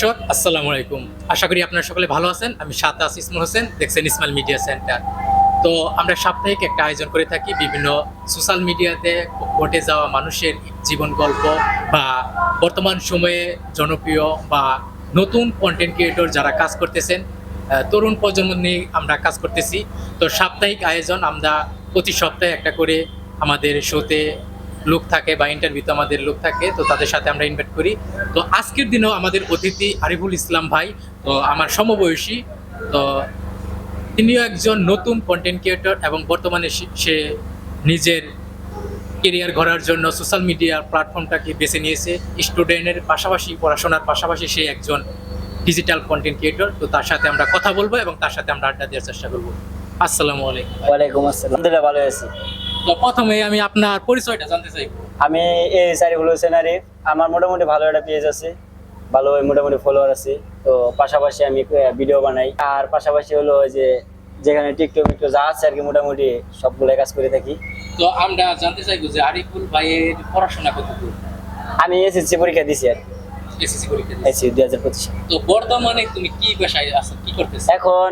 দর্শক, আসসালামু আলাইকুম। আশা করি আপনারা সকলে ভালো আছেন। আমি সাতাস ইসমুল হোসেন, দেখছেন ইসমাইল মিডিয়া সেন্টার। তো আমরা সাপ্তাহিক একটা আয়োজন করে থাকি বিভিন্ন সোশ্যাল মিডিয়াতে ঘটে যাওয়া মানুষের জীবন গল্প বা বর্তমান সময়ে জনপ্রিয় বা নতুন কন্টেন্ট ক্রিয়েটর যারা কাজ করতেছেন তরুণ প্রজন্ম নিয়ে আমরা কাজ করতেছি। তো সাপ্তাহিক আয়োজন আমরা প্রতি সপ্তাহে একটা করে আমাদের শোতে লোক থাকে বা ইন্টারভিউতে আমাদের লোক থাকে, তো তাদের সাথে আমরা ইনভাইট করি। তো আজকের দিনেও আমাদের অতিথি আরিফুল ইসলাম ভাই, তো আমার সমবয়সী, তো তিনিও একজন নতুন কন্টেন্ট ক্রিয়েটর এবং বর্তমানে সে- নিজের কেরিয়ার গড়ার জন্য সোশ্যাল মিডিয়া প্ল্যাটফর্মটাকে বেছে নিয়েছে। স্টুডেন্টের পাশাপাশি, পড়াশোনার পাশাপাশি সে একজন ডিজিটাল কন্টেন্ট ক্রিয়েটর তো তার সাথে আমরা কথা বলব এবং তার সাথে আমরা আড্ডা দেওয়ার চেষ্টা করব। আসসালামু আলাইকুম। আসসালাম। ভালো আছি। তো প্রথমে আমি আপনার পরিচয়টা জানতে চাইব আমি এই সারিফুল হোসেন আরিফ আমার মোটামুটি ভালো একটা পেজ আছে ভালো মোটামুটি ফলোয়ার আছে তো পাশাপাশি আমি ভিডিও বানাই। আর পাশাপাশি হলো যে যেখানে টিকটক টিকটক যা আছে আর কি মোটামুটি সবগুলো কাজ করে থাকি। তো আমরা জানতে চাইব যে আরিফুল ভাইয়ের পড়াশোনা কতদূর? আমি এসএসসি পরীক্ষা দিছি আর এসএসসি পরীক্ষা। এসএসসি দুই হাজার পঁচিশ। তো বর্তমানে তুমি কি পেশায় আছো কি করতেছো? এখন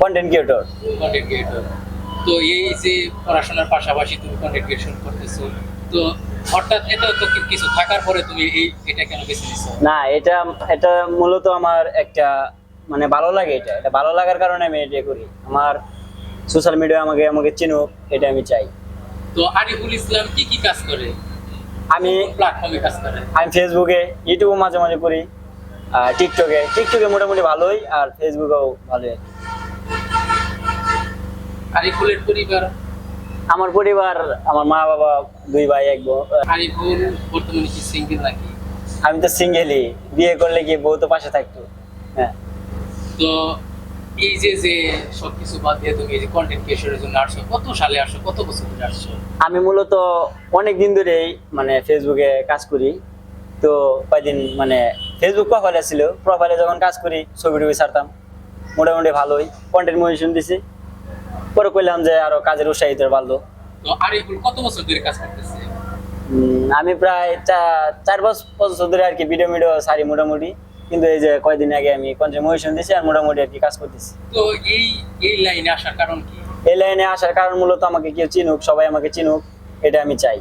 কন্টেন্ট ক্রিয়েটর কন্টেন্ট ক্রিয়েটর তো এই যে পড়াশোনার পাশাপাশি তুমি কন্টেন্ট ক্রিয়েশন করতেছো তো হঠাৎ এটা তো কিছু থাকার পরে তুমি এই এটা কেন বেছে নিছো? না এটা এটা মূলত আমার একটা মানে ভালো লাগে এটা। এটা ভালো লাগার কারণে আমি এটা করি। আমার সোশ্যাল মিডিয়া আমাকে আমাকে চিনুক এটা আমি চাই। তো আরিফুল ইসলাম কি কি কাজ করে? আমি প্ল্যাটফর্মে কাজ করে? আমি ফেসবুকে ইউটিউবে মাঝে মাঝে করি আর টিকটকে টিকটকে মোটামুটি ভালোই আর ফেসবুকেও ভালোই। আরিফুলের পরিবার? আমার পরিবার আমার মা বাবা দুই ভাই এক বোন আরিফুল বর্তমানে কি সিঙ্গেল নাকি? আমি তো সিঙ্গেলই বিয়ে করলে কি বউ তো পাশে থাকতো? হ্যাঁ। তো এই যে যে সবকিছু বাদ দিয়ে তুমি এই যে কন্টেন্ট ক্রিয়েশনের জন্য আসছো কত সালে আসছো কত বছর ধরে আসছো? আমি মূলত অনেক দিন ধরেই মানে ফেসবুকে কাজ করি। তো কয়দিন মানে ফেসবুক প্রোফাইলে ছিল। প্রোফাইলে যখন কাজ করি ছবি টবি ছাড়তাম। মোটামুটি ভালোই। কন্টেন্ট মোটিভেশন দিছি। পরে কইলাম যে আরও কাজের উৎসাহিত বাড়লো। তো আরিফুল কত বছর ধরে কাজ করতেছে? আমি প্রায় চার বছর ধরে আর কি ভিডিও মিডিও সারি মোটামুটি। কিন্তু এই যে কয়দিন আগে আমি কন্ট্রিবিউশন দিছি আর মোটামুটি আর কি কাজ করতেছি। তো এই এই লাইনে আসার কারণ কি? এই লাইনে আসার কারণ মূলত আমাকে কেউ চিনুক সবাই আমাকে চিনুক এটা আমি চাই।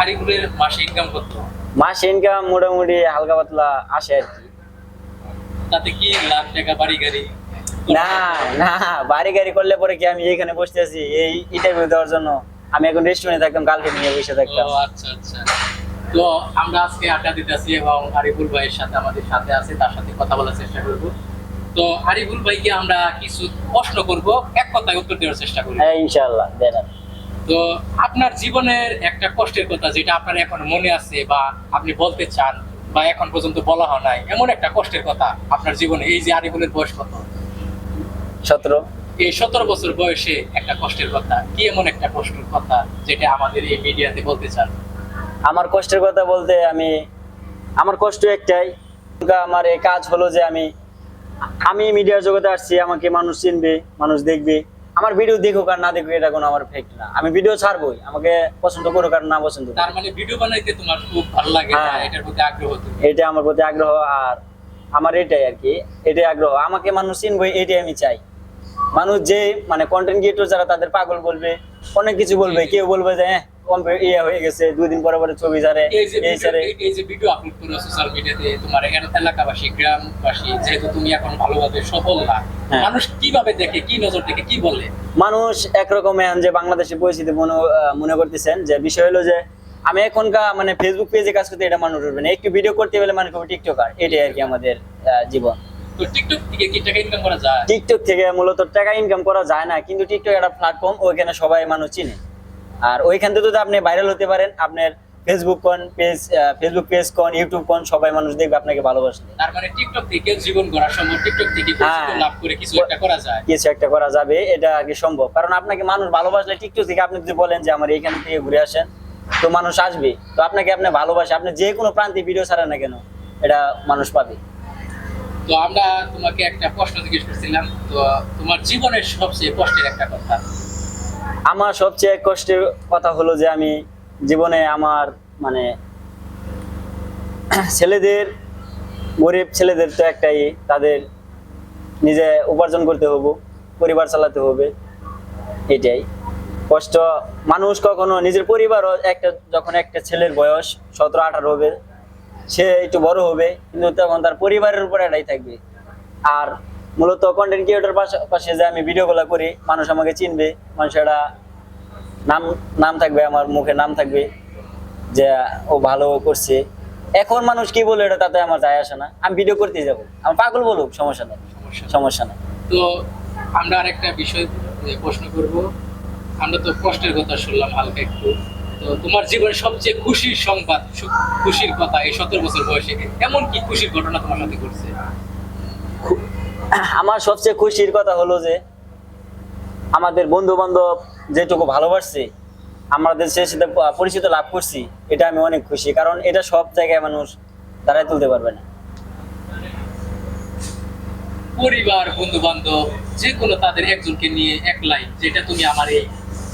আরিফুলের মাসে ইনকাম কত? মাস ইনকাম মোটামুটি হালকা পাতলা আসে আর কি। তাতে কি লাখ টাকা বাড়ি গাড়ি? না না বাড়ি গাড়ি করলে পরে কি আমি এখানে বসতে আছি? এই ইন্টারভিউ দেওয়ার জন্য। আমি এখন রেস্টুরেন্টে থাকতাম গার্লফ্রেন্ড নিয়ে বসে থাকতাম। আচ্ছা আচ্ছা। তো আমরা আজকে আড্ডা দিতেছি এবং আরিফুল ভাইয়ের সাথে আমাদের সাথে আছে তার সাথে কথা বলার চেষ্টা করব। তো আরিফুল ভাইকে আমরা কিছু প্রশ্ন করব এক কথায় উত্তর দেওয়ার চেষ্টা করব। হ্যাঁ ইনশাল্লাহ দেন। তো আপনার জীবনের একটা কষ্টের কথা যেটা আপনার এখন মনে আছে বা আপনি বলতে চান বা এখন পর্যন্ত বলা হয় নাই এমন একটা কষ্টের কথা আপনার জীবনে এই যে আরিফুলের বয়স কত? সতেরো। এই সতেরো বছর বয়সে একটা কষ্টের কথা কি এমন একটা কষ্টের কথা যেটা আমাদের এই মিডিয়াতে বলতে চান? আমার কষ্টের কথা বলতে আমি আমার কষ্ট একটাই। আমার এই কাজ হলো যে আমি আমি মিডিয়ার জগতে আসছি আমাকে মানুষ চিনবে মানুষ দেখবে। আমার ভিডিও দেখুক আর না দেখুক এটা কোনো আমার ফেক্ট না। আমি ভিডিও ছাড়বই আমাকে পছন্দ করুক আর না পছন্দ তার মানে ভিডিও বানাইতে তোমার খুব ভালো লাগে হ্যাঁ। এটার প্রতি আগ্রহ এটা আমার প্রতি আগ্রহ আর আমার এটাই আর কি এটাই আগ্রহ। আমাকে মানুষ চিনবে এটাই আমি চাই। মানুষ যে মানে কন্টেন্ট ক্রিয়েটর যারা তাদের পাগল বলবে অনেক কিছু বলবে। কেউ বলবে যে হ্যাঁ ইয়ে হয়ে গেছে দুই দিন পরে পরে ছবি ছাড়ে এই যে ভিডিও- ছাড়ে এই- এই যে ভিডিও আপলোড করো সোশ্যাল মিডিয়াতে তোমার এলাকাবাসী গ্রামবাসী যেহেতু তুমি এখন ভালোভাবে সফল না হ্যাঁ। মানুষ কীভাবে দেখে কি নজর দেখে কি বলে? মানুষ একরকম এখন যে বাংলাদেশের পরিস্থিতি মনে মনে করতেছেন যে বিষয় হলো যে আমি এখনকার মানে ফেসবুক পেজে কাজ করতে এটা মানুষ উঠবে না। একটু ভিডিও করতে গেলে মানে টিকটকার এটাই আর কি আমাদের জীবন। টিকটক থেকে কি টাকা ইনকাম করা যায়? টিকটক থেকে মূলত টাকা ইনকাম করা যায় না কিন্তু টিকটক একটা প্ল্যাটফর্ম ওইখানে সবাই মানুষ চিনে। আর ওইখান থেকে যদি আপনি ভাইরাল হতে পারেন আপনার ফেসবুক কোন পেজ ফেসবুক পেজ কোন ইউটিউব কোন সবাই মানুষ দেখবে আপনাকে ভালোবাসবে তার মানে টিকটক থেকে জীবন সময় টিকটক থেকে হ্যাঁ। লাভ করে কিছু একটা করা যায়। কিছু একটা করা যাবে এটা কি সম্ভব। কারণ আপনাকে মানুষ ভালোবাসলে টিকটক থেকে আপনি যদি বলেন যে আমার এইখান থেকে ঘুরে আসেন তো মানুষ আসবে। তো আপনাকে আপনি ভালোবাসে আপনি যে কোনো প্রান্তে ভিডিও ছাড়েন না কেন এটা মানুষ পাবে। তো আমরা তোমাকে একটা প্রশ্ন জিজ্ঞেস করছিলাম, তো তোমার জীবনের সবচেয়ে কষ্টের একটা কথা। আমার সবচেয়ে কষ্টের কথা হলো যে আমি জীবনে আমার মানে ছেলেদের, গরিব ছেলেদের তো একটাই, তাদের নিজে উপার্জন করতে হবে, পরিবার চালাতে হবে, এটাই। কষ্ট, মানুষ কখনো নিজের পরিবারও একটা, যখন একটা ছেলের বয়স সতেরো আঠারো হবে সে একটু বড় হবে কিন্তু তখন তার পরিবারের উপর এটাই থাকবে। আর মূলত কন্টেন্ট ক্রিয়েটর পাশে যে আমি ভিডিও ভিডিওগুলো করি মানুষ আমাকে চিনবে মানুষ এটা নাম নাম থাকবে আমার মুখে নাম থাকবে যে ও ভালো করছে। এখন মানুষ কি বলে এটা তাতে আমার যায় আসে না। আমি ভিডিও করতে যাব। আমার পাগল বলুক সমস্যা নেই। সমস্যা নেই। তো আমরা আরেকটা বিষয় প্রশ্ন করব। আমরা তো কষ্টের কথা শুনলাম হালকা একটু। তো তোমার জীবনের সবচেয়ে খুশির সংবাদ খুশির কথা এই সতেরো বছর বয়সে এমন কি খুশির ঘটনা তোমার সাথে ঘটছে? আমার সবচেয়ে খুশির কথা হলো যে আমাদের বন্ধু বান্ধব যেটুকু ভালোবাসছে আমাদের সে সাথে পরিচিত লাভ করছি এটা আমি অনেক খুশি কারণ এটা সব জায়গায় মানুষ দাঁড়ায় তুলতে পারবে না। পরিবার বন্ধু বান্ধব যে কোনো তাদের একজনকে নিয়ে এক লাইন যেটা তুমি আমার এই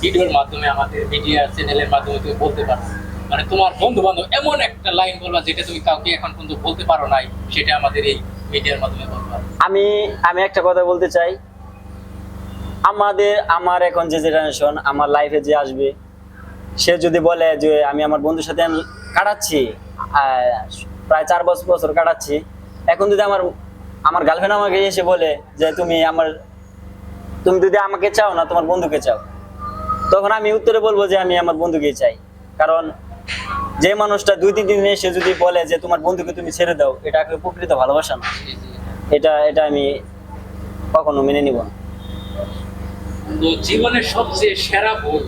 ভিডিওর মাধ্যমে আমাদের মিডিয়া চ্যানেলের মাধ্যমে তুমি বলতে পারো। মানে তোমার বন্ধু বান্ধব এমন একটা লাইন বলবা যেটা তুমি কাউকে এখন পর্যন্ত বলতে পারো নাই, সেটা আমাদের এই মিডিয়ার মাধ্যমে বলবা। আমি আমি একটা কথা বলতে চাই। আমাদের, আমার এখন যে জেনারেশন আমার লাইফে যে আসবে, সে যদি বলে যে আমি আমার বন্ধুর সাথে কাটাচ্ছি প্রায় চার বছর বছর কাটাচ্ছি, এখন যদি আমার আমার গার্লফ্রেন্ড আমাকে এসে বলে যে তুমি আমার, তুমি যদি আমাকে চাও না, তোমার বন্ধুকে চাও তখন আমি উত্তরে বলব যে আমি আমার বন্ধুকেই চাই। কারণ যে মানুষটা দুই তিন দিন এসে যদি বলে যে তোমার বন্ধুকে তুমি ছেড়ে দাও এটা একটা প্রকৃত ভালোবাসা না। এটা এটা আমি কখনো মেনে নিব না। জীবনের সবচেয়ে সেরা ভুল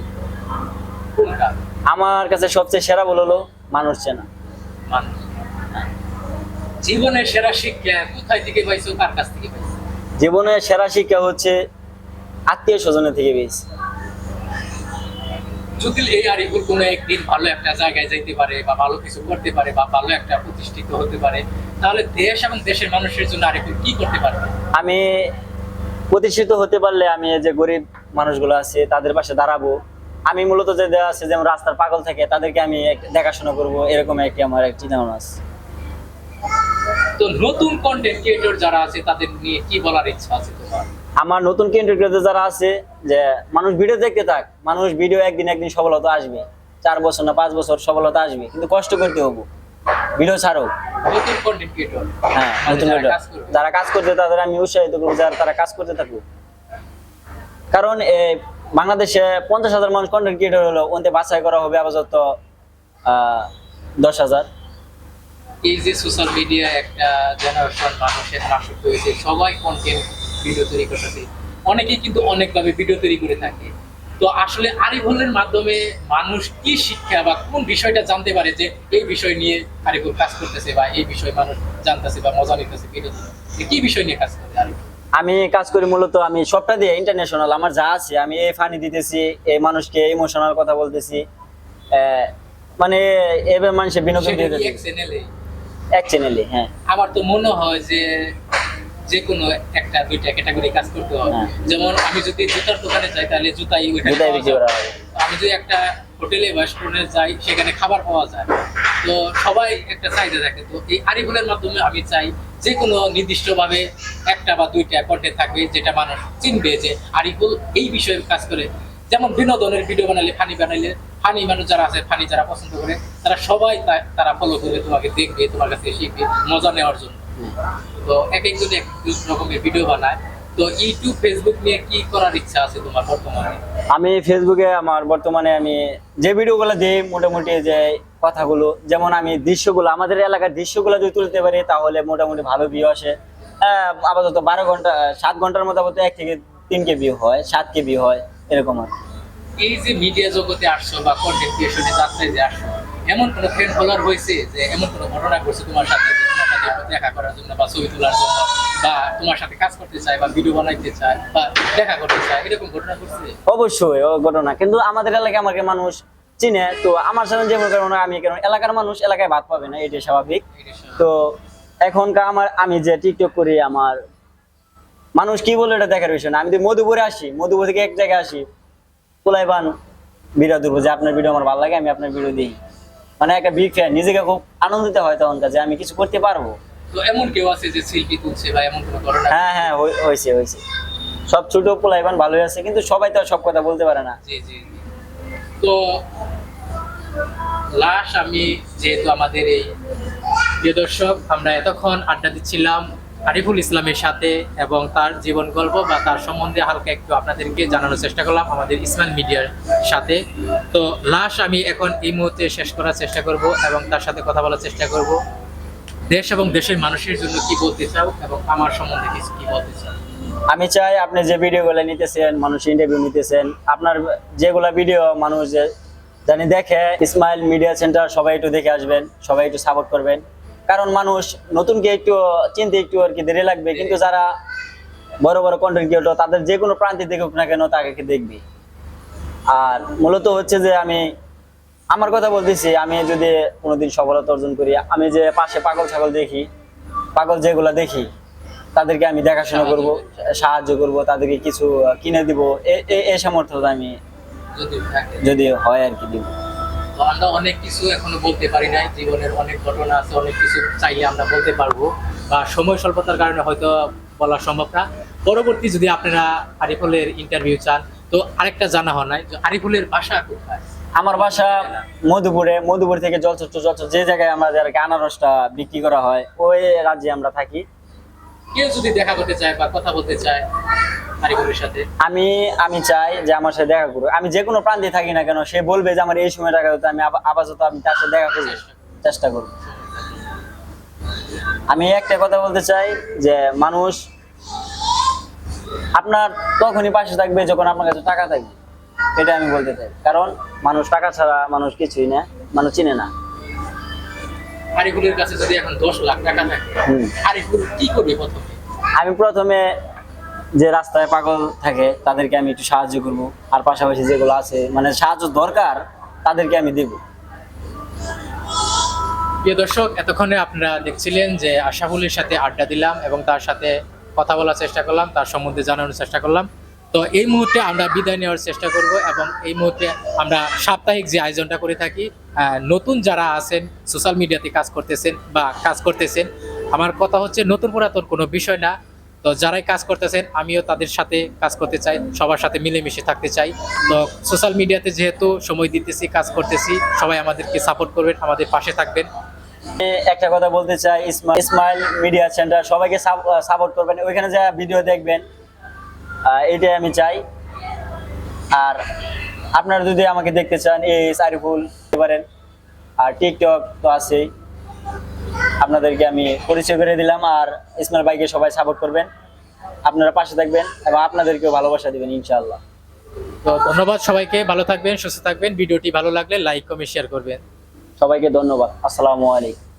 কোনটা? আমার কাছে সবচেয়ে সেরা বল হলো মানুষ চেনা। মানুষ। জীবনের সেরা শিক্ষা কোথায় থেকে পাইছো কার কাছ থেকে পাইছো? জীবনের সেরা শিক্ষা হচ্ছে আত্মীয় স্বজনের থেকে পেয়েছি। যদি এই আরিফুল কোনো একদিন ভালো একটা জায়গায় যাইতে পারে বা ভালো কিছু করতে পারে বা ভালো একটা প্রতিষ্ঠিত হতে পারে তাহলে দেশ এবং দেশের মানুষের জন্য আরিফুল কি করতে পারবে? আমি প্রতিষ্ঠিত হতে পারলে আমি যে গরিব মানুষগুলো আছে তাদের পাশে দাঁড়াবো। আমি মূলত যে দেওয়া আছে যেমন রাস্তার পাগল থাকে তাদেরকে আমি দেখাশোনা করব এরকম একটি আমার এক চিন্তা ভাবনা আছে। তো নতুন কন্টেন্ট ক্রিয়েটর যারা আছে তাদের নিয়ে কি বলার ইচ্ছা আছে তোমার? আমার নতুন কেন্দ্র যারা আছে যে মানুষ ভিডিও দেখতে থাক মানুষ ভিডিও একদিন একদিন সফলতা আসবে। চার বছর না পাঁচ বছর সফলতা আসবে কিন্তু কষ্ট করতে হব। ভিডিও ছাড়ো। কন্টেন্ট হ্যাঁ মানে নতুন যারা কাজ করতে তাদের আমি উৎসাহিত করব যারা তারা কাজ করতে থাকুক। কারণ বাংলাদেশে পঞ্চাশ হাজার মানুষ কন্টেন্ট ক্রিয়েটর হলো ওতে বাছাই করা হবে আপাতত দশ হাজার। এই যে সোশ্যাল মিডিয়া একটা জেনারেশন মানুষের আসক্ত হয়েছে সবাই কন্টেন্ট ভিডিও তৈরি করতেছে অনেকেই কিন্তু অনেকভাবে ভিডিও তৈরি করে থাকে। তো আসলে আরিফুলের মাধ্যমে মানুষ কি শিক্ষা বা কোন বিষয়টা জানতে পারে যে এই বিষয় নিয়ে আরিফুল কাজ করতেছে বা এই বিষয় মানুষ জানতেছে বা মজা নিতেছে ভিডিও কি বিষয় নিয়ে কাজ করে আরিফুল? আমি কাজ করি মূলত আমি সবটা দিয়ে ইন্টারন্যাশনাল আমার যা আছে আমি এই ফানি দিতেছি এই মানুষকে ইমোশনাল কথা বলতেছি আহ, মানে এবার মানুষের বিনোদন দিয়ে এক চ্যানেলে এক চ্যানেলে হ্যাঁ। আমার তো মনে হয় যে যে কোনো একটা দুইটা ক্যাটাগরি কাজ করতে হবে। হ্যাঁ। যেমন আমি যদি জুতার দোকানে যাই তাহলে জুতাই আমি যদি একটা হোটেলে বা রেস্টুরেন্টে যাই সেখানে খাবার পাওয়া যায়। তো সবাই একটা চাহিদা থাকে। তো এই আরিফুলের মাধ্যমে আমি চাই যে কোনো নির্দিষ্টভাবে একটা বা দুইটা কন্টেন্ট থাকবে যেটা মানুষ চিনবে যে আরিফুল এই বিষয়ে কাজ করে। যেমন বিনোদনের ভিডিও বানালে ফানি বানালে ফানি মানুষ যারা আছে ফানি যারা পছন্দ করে তারা সবাই তারা ফলো করবে তোমাকে দেখবে তোমার কাছে শিখবে মজা নেওয়ার জন্য। তো এক একজন এক রকমের ভিডিও বানায়। তো ইউটিউব ফেসবুক নিয়ে কি করার ইচ্ছা আছে তোমার বর্তমানে? আমি ফেসবুকে আমার বর্তমানে আমি যে ভিডিওগুলো দিই মোটামুটি যে কথাগুলো যেমন আমি দৃশ্যগুলো আমাদের এলাকার দৃশ্যগুলো যদি তুলতে পারি তাহলে মোটামুটি ভালো ভিউ আসে। আপাতত বারো ঘণ্টা সাত ঘণ্টার মতো আপাতত এক থেকে তিন কে ভিউ হয় সাত কে ভিউ হয় এরকম আর এই যে মিডিয়া জগতে আসছো বা কন্টেন্ট ক্রিয়েশনে যাত্রায় যে আসছো এমন কোনো ফ্রেন্ড ফলোয়ার হয়েছে যে এমন কোনো ঘটনা ঘটছে তোমার সাথে যে দেখা করার জন্য বা ছবি তোলার জন্য বা তোমার সাথে কাজ করতে চায় বা ভিডিও বানাইতে চায় বা দেখা করতে চায় এরকম ঘটনা ঘটছে? অবশ্যই ও ঘটনা। কিন্তু আমাদের এলাকায় আমাকে মানুষ চিনে। তো আমার সাথে যেমন কারণে আমি এলাকার মানুষ এলাকায় ভাত পাবে না এটাই স্বাভাবিক। তো এখনকার আমার আমি যে টিকটক করি আমার মানুষ কি বলে এটা দেখার বিষয় না। আমি যদি মধুপুরে আসি মধুপুর থেকে এক জায়গায় আসি। পোলাইবান ভিডিও তুলবো যে আপনার ভিডিও আমার ভালো লাগে আমি আপনার ভিডিও দিই। মানে একটা বিগ ফ্যান নিজেকে খুব আনন্দিত হয় তখন যে আমি কিছু করতে পারব। তো এমন কেউ আছে যে শিল্পী তুলছে বা এমন কোনো ঘটনা? হ্যাঁ হ্যাঁ হয়েছে হয়েছে সব ছোট পোলাইবান ভালোই আছে কিন্তু সবাই তো আর সব কথা বলতে পারে না। জি জি। তো লাশ আমি যেহেতু আমাদের এই প্রিয় দর্শক আমরা এতক্ষণ আড্ডা দিচ্ছিলাম আরিফুল ইসলামের সাথে এবং তার জীবন গল্প বা তার সম্বন্ধে হালকা একটু আপনাদেরকে জানানোর চেষ্টা করলাম আমাদের ইসমাইল মিডিয়ার সাথে। তো লাশ আমি এখন এই মুহূর্তে শেষ করার চেষ্টা করব এবং তার সাথে কথা বলার চেষ্টা করব। দেশ এবং দেশের মানুষের জন্য কি বলতে চাও এবং আমার সম্বন্ধে কিছু কি বলতে চাও? আমি চাই আপনি যে ভিডিওগুলো নিতেছেন, মানুষ ইন্টারভিউ নিতেছেন, আপনার যেগুলা ভিডিও মানুষ জানি দেখে ইসমাইল মিডিয়া সেন্টার সবাই একটু দেখে আসবেন, সবাই একটু সাপোর্ট করবেন। কারণ মানুষ নতুনকে একটু চিনতে একটু আর কি দেরি লাগবে কিন্তু যারা বড় বড় কন্টেন্ট ক্রিয়েটর তাদের যে কোনো প্রান্তে দেখুক না কেন তাকে দেখবি। আর মূলত হচ্ছে যে আমি আমার কথা বলতেছি আমি যদি কোনোদিন সফলতা অর্জন করি আমি যে পাশে পাগল ছাগল দেখি পাগল যেগুলা দেখি তাদেরকে আমি দেখাশোনা করব সাহায্য করব তাদেরকে কিছু কিনে দিব এ- এ- সামর্থ্যটা আমি যদি হয় আর কি দিব। আমরা অনেক কিছু এখনও বলতে পারি নাই। জীবনের অনেক ঘটনা আছে, অনেক কিছু চাইলে আমরা বলতে পারব। বা সময় স্বল্পতার কারণে হয়তো বলা সম্ভব না। পরবর্তী যদি আপনারা আরিফুলের ইন্টারভিউ চান, তো আরেকটা জানা হয় নাই আরিফুলের বাসা কোথায়? আমার বাসা মধুপুরে, মধুপুর থেকে জলচত্র জলচত্র যে জায়গায় আমাদের আনারসটা বিক্রি করা হয়, ওই রাজ্যে আমরা থাকি। কেউ যদি দেখা করতে চায় বা কথা বলতে চায় সাথে? আমি আমি চাই যে আমার সাথে দেখা করুক। আমি যে কোনো প্রান্তে থাকি না কেন সে বলবে যে আমার এই সময় টাকা দিতে আমি আপাতত আমি তার সাথে দেখা করব। চেষ্টা করব। আমি একটা কথা বলতে চাই যে মানুষ আপনার তখনই পাশে থাকবে যখন আপনার কাছে টাকা থাকবে। এটা আমি বলতে চাই। কারণ মানুষ টাকা ছাড়া মানুষ কিছুই না মানুষ চিনে না। আরিফুলের কাছে যদি এখন দশ লাখ টাকা থাকে। আরিফুল কি করবে প্রথমে? আমি প্রথমে যে রাস্তায় পাগল থাকে তাদেরকে আমি একটু সাহায্য করব। আর পাশাপাশি যেগুলো আছে মানে সাহায্য দরকার তাদেরকে আমি দেব। প্রিয় দর্শক এতক্ষণে আপনারা দেখছিলেন যে আশাফুলের সাথে আড্ডা দিলাম এবং তার সাথে কথা বলার চেষ্টা করলাম তার সম্বন্ধে জানানোর চেষ্টা করলাম। তো এই মুহূর্তে আমরা বিদায় নেওয়ার চেষ্টা করব এবং এই মুহূর্তে আমরা সাপ্তাহিক যে আয়োজনটা করে থাকি নতুন যারা আছেন সোশ্যাল মিডিয়াতে কাজ করতেছেন বা কাজ করতেছেন, আমার কথা হচ্ছে নতুন পুরাতন কোনো বিষয় না। তো যারাই কাজ করতেছেন, আমিও তাদের সাথে কাজ করতে চাই, সবার সাথে মিলেমিশে থাকতে চাই। তো সোশ্যাল মিডিয়াতে যেহেতু সময় দিতেছি, কাজ করতেছি, সবাই আমাদেরকে সাপোর্ট করবেন, আমাদের পাশে থাকবেন। একটা কথা বলতে চাই ইসমাইল মিডিয়া সেন্টার সবাইকে সাপোর্ট করবেন। ওইখানে যা ভিডিও দেখবেন আহ, এইটাই আমি চাই। আর আপনারা যদি আমাকে দেখতে চান এই সারিফুল পারেন আর টিকটক তো আছেই। আপনাদেরকে আমি পরিচয় করে দিলাম আর ইসমাইল ভাইকে সবাই সাপোর্ট করবেন। আপনারা পাশে থাকবেন এবং আপনাদেরকেও ভালোবাসা দিবেন ইনশাআল্লাহ। তো ধন্যবাদ সবাইকে ভালো থাকবেন সুস্থ থাকবেন। ভিডিওটি ভালো লাগলে লাইক কমেন্ট শেয়ার করবেন। সবাইকে ধন্যবাদ। আসসালামু আলাইকুম।